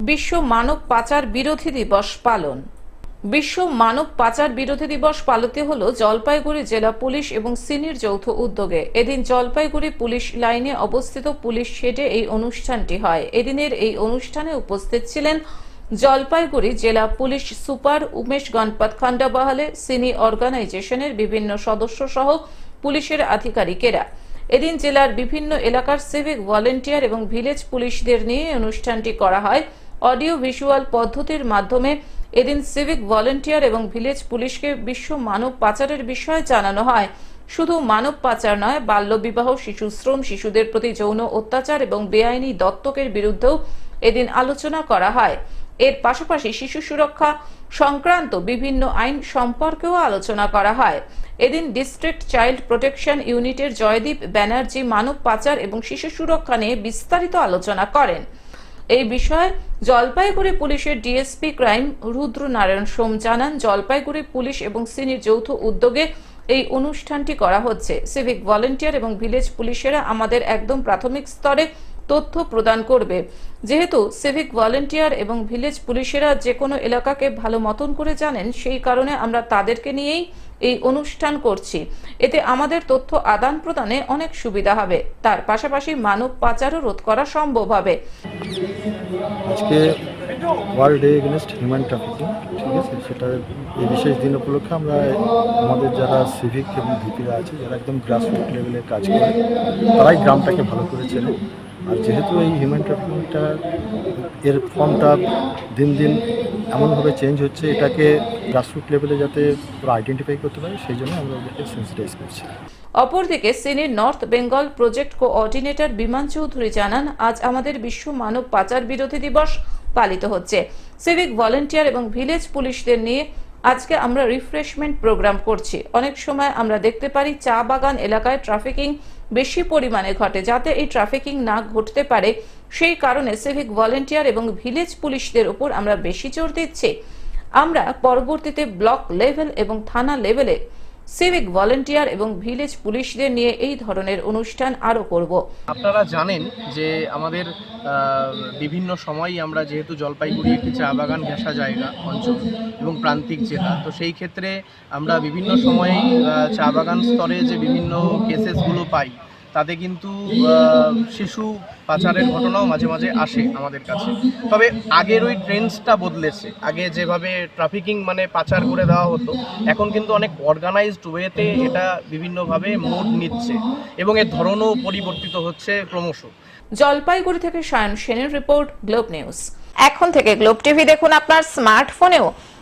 বিশ্ব মানব পাচার বিরোধী দিবস পালন। বিশ্ব মানব পাচার বিরোধী দিবস পালিত হল জলপাইগুড়ি জেলা পুলিশ এবং সিনির যৌথ উদ্যোগে। এদিন জলপাইগুড়ি পুলিশ লাইনে অবস্থিত পুলিশ শেডে এই অনুষ্ঠানটি হয়। এদিনের এই অনুষ্ঠানে উপস্থিত ছিলেন জলপাইগুড়ি জেলা পুলিশ সুপার উমেশ গণপত খন্ডাবাহালে সিনি অর্গানাইজেশনের বিভিন্ন সদস্য সহ পুলিশের আধিকারিকেরা। এদিন জেলার বিভিন্ন এলাকার সিভিক ভলেন্টিয়ার এবং ভিলেজ পুলিশদের নিয়ে অনুষ্ঠানটি করা হয়। অডিও ভিজুয়াল পদ্ধতির মাধ্যমে এদিন সিভিক ভলেন্টিয়ার এবং ভিলেজ পুলিশকে বিশ্ব মানব পাচারের বিষয়ে জানানো হয়। শুধু মানব পাচার নয়, বাল্যবিবাহ, শিশু শ্রম, শিশুদের প্রতি যৌন অত্যাচার এবং বেআইনি দত্তকের বিরুদ্ধেও এদিন আলোচনা করা হয়। এর পাশাপাশি শিশু সুরক্ষা সংক্রান্ত বিভিন্ন আইন সম্পর্কেও আলোচনা করা হয়। এদিন ডিস্ট্রিক্ট চাইল্ড প্রোটেকশন ইউনিটের জয়দীপ ব্যানার্জি মানব পাচার এবং শিশু সুরক্ষা নিয়ে বিস্তারিত আলোচনা করেন। এই বিষয়ে জলপাইগুড়ি পুলিশের ডিএসপি ক্রাইম রুদ্র নারায়ণ সোম জানান, জলপাইগুড়ি পুলিশ এবং সিনির যৌথ উদ্যোগে এই অনুষ্ঠানটি করা হচ্ছে। সিভিক ভলেন্টিয়ার এবং ভিলেজ পুলিশেরা আমাদের একদম প্রাথমিক স্তরে তথ্য প্রদান করবে। যেহেতু সিভিক ভলেন্টিয়ার এবং ভিলেজ পুলিশেরা যে কোনো এলাকাকে ভালো মতন করে জানেন, সেই কারণে আমরা তাদেরকে নিয়েই এই অনুষ্ঠান করছি। এতে আমাদের তথ্য আদান প্রদানে অনেক সুবিধা হবে। তার পাশাপাশি মানব পাচারও রোধ করা সম্ভব হবে। World day against human trafficking ঠিক আছে? সেটা এই বিশেষ দিন উপলক্ষে আমরা আমাদের যারা সিভিক এবং ভিপিরা আছে, যারা একদম গ্রাসরুট লেভেলে কাজ করে, তারাই গ্রামটাকে ভালো করে চেনে। আর যেহেতু এই হিউম্যান ট্রাফিকিংটা এর ফর্মটা দিন দিন এমনভাবে চেঞ্জ হচ্ছে, এটাকে গ্রাসরুট লেভেলে যাতে আইডেন্টিফাই করতে পারে, সেই জন্য আমরা ওদেরকে সেন্সিটাইজ করছি। অপরদিকে সিনির North Bengal project coordinator Biman Chowdhury জানান, আজ আমাদের বিশ্ব মানব পাচার বিরোধী দিবস পালিত হচ্ছে। সিভিক ভলেন্টিয়ার এবং ভিলেজ পুলিশদের নিয়ে আজকে আমরা রিফ্রেশমেন্ট প্রোগ্রাম করছি। অনেক সময় আমরা দেখতে পারি চা বাগান এলাকায় ট্রাফিকিং বেশি পরিমাণে ঘটে, যাতে এই ট্রাফিকিং না ঘটতে পারে। সেই কারণে সিভিক ভলেন্টিয়ার এবং ভিলেজ পুলিশদের উপর আমরা বেশি জোর দিচ্ছি। আমরা পরবর্তীতে ব্লক লেভেল এবং থানা লেভেলে সিভিক ভলেন্টিয়ার এবং ভিলেজ পুলিশদের নিয়ে এই ধরনের অনুষ্ঠান আরও করব। আপনারা জানেন যে আমাদের বিভিন্ন সময়ই আমরা যেহেতু জলপাইগুড়ি একটি চা বাগান ঘেঁষা জায়গা অঞ্চল এবং প্রান্তিক জেলা, তো সেই ক্ষেত্রে আমরা বিভিন্ন সময়েই চা বাগান স্তরে যে বিভিন্ন কেসেসগুলো পাই তাতে কিন্তু শিশু পাচারের ঘটনাও মাঝে মাঝে আসে আমাদের কাছে। তবে আগের ওই ট্রেন্ডসটা বদলেছে। আগে যেভাবে ট্রাফিকিং মানে পাচার করে দেওয়া হতো, এখন কিন্তু অনেক অর্গানাইজড ওয়েতে এটা বিভিন্নভাবে মোড নিচ্ছে এবং এর ধরনও পরিবর্তিত হচ্ছে ক্রমশ। জলপাইগুড়ি থেকে সায়ন সেনের রিপোর্ট গ্লোব নিউজ এখন থেকে গ্লোব টিভি দেখুন আপনার স্মার্টফোনেও